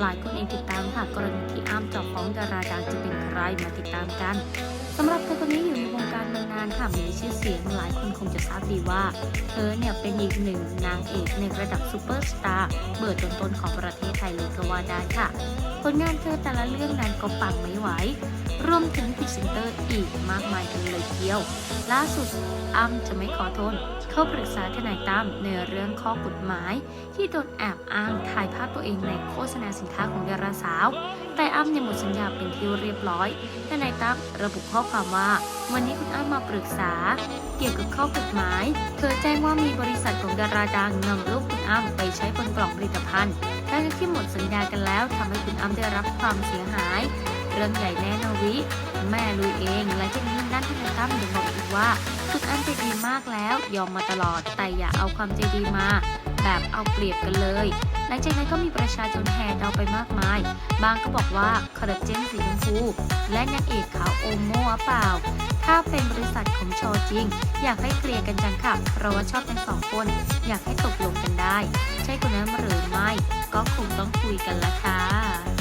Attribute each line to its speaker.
Speaker 1: หลายคนเองติดตามค่ะกรณีที่อ้ำเจาะฟ้องดาราดังจะเป็นใครมาติดตามกันสำหรับเธอคนนี้อยู่ ในวงการมานานค่ะมีชื่อเสียงหลายคนคงจะทราบดีว่า เธอเนี่ยเป็นอีกหนึ่งนางเอกในระดับซูเปอร์สตาร์เบอร์ต้นๆของประเทศไทยเลยก็ว่าได้ค่ะ ผลงานเธอแต่ละเรื่องนั้นก็ปังไม่ไหวรวมถึงพรีเซนเตอร์อีกมากมายกันเลยทีเดียว ล่าสุดอ้ำจะไม่ขอทนเข้าปรึกษาทนายตั้มในเรื่องข้อกฎหมาย ที่โดนแอบอ้างถ่ายภาพตัวเองในโฆษณาสินค้าของดาราสาว อ้ำเนี่ยหมดสัญญาเป็นที่เรียบร้อยทนายตั้มระบุข้อความว่า วันนี้คุณอ้ำมาปรึกษา เกี่ยวกับข้อกฎหมาย เธอแจ้งว่ามีบริษัทของดาราดังนำรูปคุณอ้ำไปใช้บนกล่องผลิตภัณฑ์ทั้งที่หมดสัญญากันแล้วทำให้คุณอ้ำได้รับความเสียหาย เรื่องใหญ่แน่นวิ แม่ลุยเองและที่นี้ด้านทนายตั้มยังบอกอีกว่าคุณอ้ำใจดีมากแล้วยอมมาตลอด แต่อย่าเอาความใจดีมา แบบเอาเปรียบกันเลย หลังจากนั้นก็มีประชาชนแห่ มากมาย บางก็บอกว่าคอลลาเจนสีชมพูและนางเอกขาวโอโม่เปล่า ถ้าเป็นบริษัทของชอจริง อยากให้เคลียร์กันจังค่ะเพราะว่าชอบทั้งสองคน อยากให้ตกลงกันได้ ใช่คนนั้นหรือไม่ ก็คงต้องคุยกันละค่ะ